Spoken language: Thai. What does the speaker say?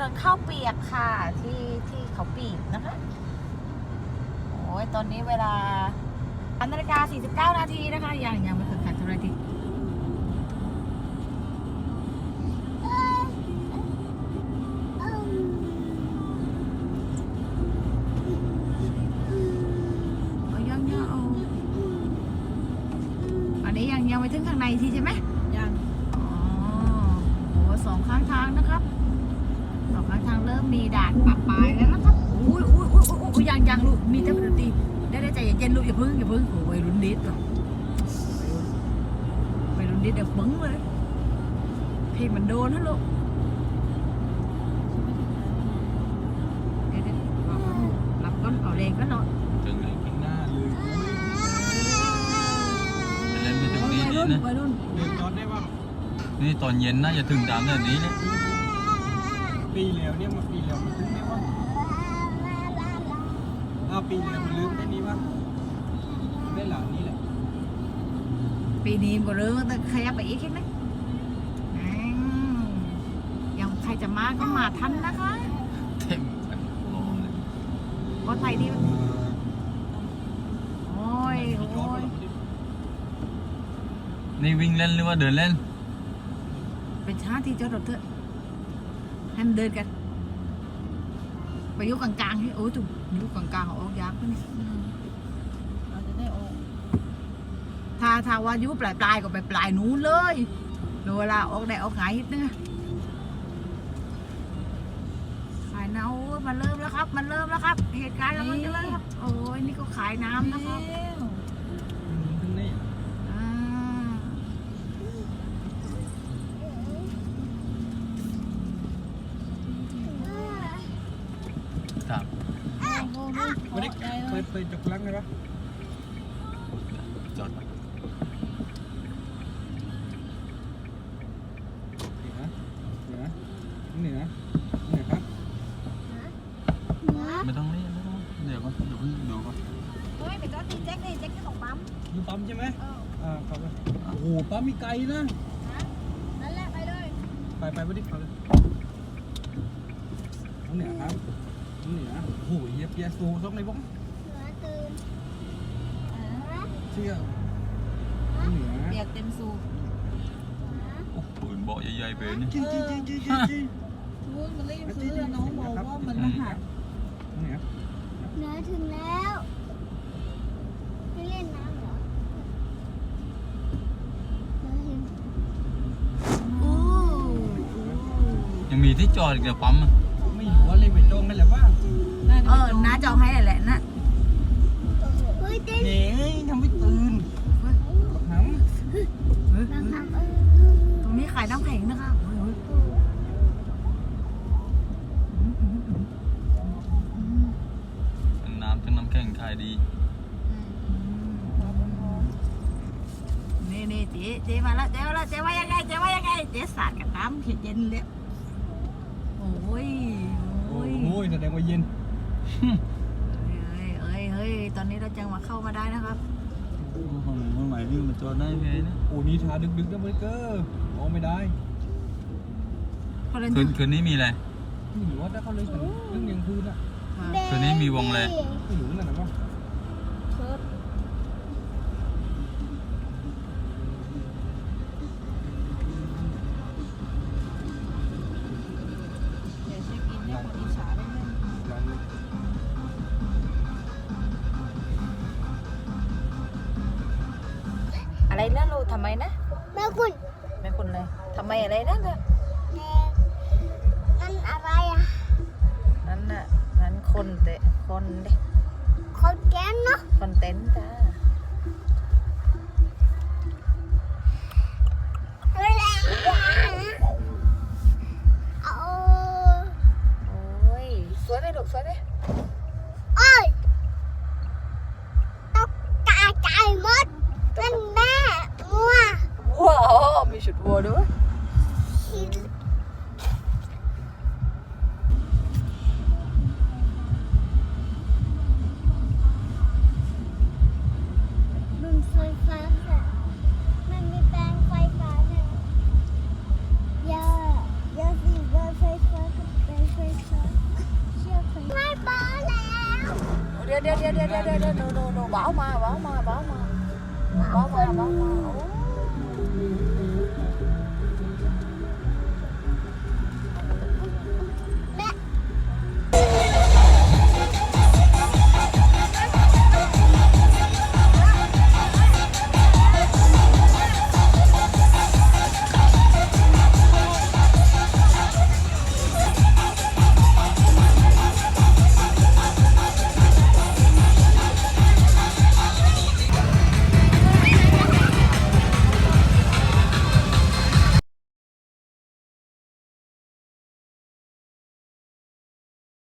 ดินข้าวเปียกค่ะ ที่ที่เขาปีกนะคะโอ้ยตอนนี้เวลาอันนาฬิกา 49 นาทีนะคะยังยังไม่ถึงค่ะเท่าไหรทีเอายังยังเอาอันนี้ยังยังไม่ถึงข้างในทีใช่ไหมยัง อ๋อโอ้สองข้างทางนะครับสองข้างทางเริ่ มีด่านปะปลายแล้วนะครับอุ้ยอุ้ยอุ้ยอุ้ยอุ้ยยังยังลูกมีแต่ดนตรีได้ได้ใจเย็นลูกอย่าพึ่งอย่าพึ่งโอ้ยรุ่นดิสก่อนไปรุ่นดิสเดี๋ยวปึ้งเลยพี่มันโดนนะลูกรับก้นเอาแรงก็นอนถึงไหนข้างหน้าเลยไปเล่นไปตรงวันี้ยนี่รุ่นนะวัยรุ่นเดินจอดได้ป่ะนี่ตอนเย็นน่าจะถึงตามแบบนี้นะ ปีแล้วเนี่ยมาปีแล้วมันถึงไหมวะอ้าวปีแล้วมันลืมได้นี้วะได้หลานนี้แหละปีนี้ก็เริ่มแต่ขยับไปอีกใช่ไหมอืมยังใครจะมาก็มาทันนะคะเต็มกันโลเลยรถไฟดีมันโอ้ยจอโอ้ดยนี่วิ่งเล่นหรือว่าเดินเล่น เป็นช้าที่จอดรถเถอะ ให้มันเดินกัน ไปอยุกกลางๆให้โอ้ยถูกยุกกลางๆเอาออกยากปะเนี่ยเราจะได้ออกถ้าถ้าว่าอยุปลายปลายๆก็ไปปลายนู้นเลยเดี๋ยวเวลาออกได้ออกไงนิดนึงอะขายน้ำโอ้ยมันเริ่มแล้วครับ มันเริ่มแล้วครับ เหตุการณ์กำลังจะเริ่มครับโอ้ยนี่ก็ขายน้ำนะครับ แล้ว ถึงนี่ อ่า ครับ โอ้โหไม่ได้ใจเลเปิยดเปิดจกลังได้ปะจอดเหนือเหนือเหนือเหนือครับไม่ต้องนี่ไม่ต้องเดี๋ยวก่อนเดี๋ยวเพิ่งดูก่อนเฮ้ยไปจอดตีแจ็คดิแจ็คที่ของปั๊มอยู่ปั๊มใช่ไหมเอออ่าครับโอ้โหปั๊มมีไกลนะนั่นแหละไปเลยไปไปไปดิไปเลยน้องเหนือครับ น้องเหนือโอ้โหเฮียเปียโซ่ซอกในบ้องเชี่ยวน้องเหนือเปียกเต็มสูบโอ้ปืนเบาะใหญ่ๆไปเนี่ยจี้จี้จี้จี้จี้จี้พูดมันรีบซื้อแล้วน้องบอกว่ามันรหัสน้องเหนือเหนือถึงแล้วไม่เล่นน้ำเหรอเหนือถึงโอ้ยังมีที่จอดอีกเดี๋ยวปั๊มอะ จะเอาจองให้แหละนะเฮ้ยเต้นเฮ้ยทำไม่ตื่นหบางคำเออตรงนี้ขายน้ำแข็งนะคะน้ำทั้งน้ำแข็งขายดีนี่นี่เจ๊เจ๊มาแล้วเจ๊มาแล้วเจ๊ว่ายังไงเจ๊ว่ายังไงเจ๊สาดกับน้ำเย็นเลยโอ้ยโอ้ยโอ้ยแสดงว่าเย็น เอ้ยเอ้ยเฮ้ยตอนนี้เราจังมาเข้ามาได้นะครับโอ้โหคนใหม่วิ่งมาจอดได้ไงเนี่ยโอ้นี่ทาดึกดึกๆนะเบอร์เกอร์มองไม่ได้คนเล่นคืนคืนนี้มีอะไรไม่รู้ว่าถ้าเขาเลยถึงเรื่องยังคืนอะคืนนี้มีวงเลยไม่รู้นั่นนะว่าเชิ อะไรนะลูกทำไมนะแม่คุณไม่คุณเลยทำไมอะไรนะเนี่ยนั่นอะไรอะนั่นน่ะนั่นคนเตะคนเด็คนแก้มเนาะคนเต็นท์จ้าเอาโอ้ยสวยไหมลูกสวยไหม ఓడు đi đi đi đi đi đi đi đi. Bỏ ma bảo ma bảo ma. Bảo ma bảo ma.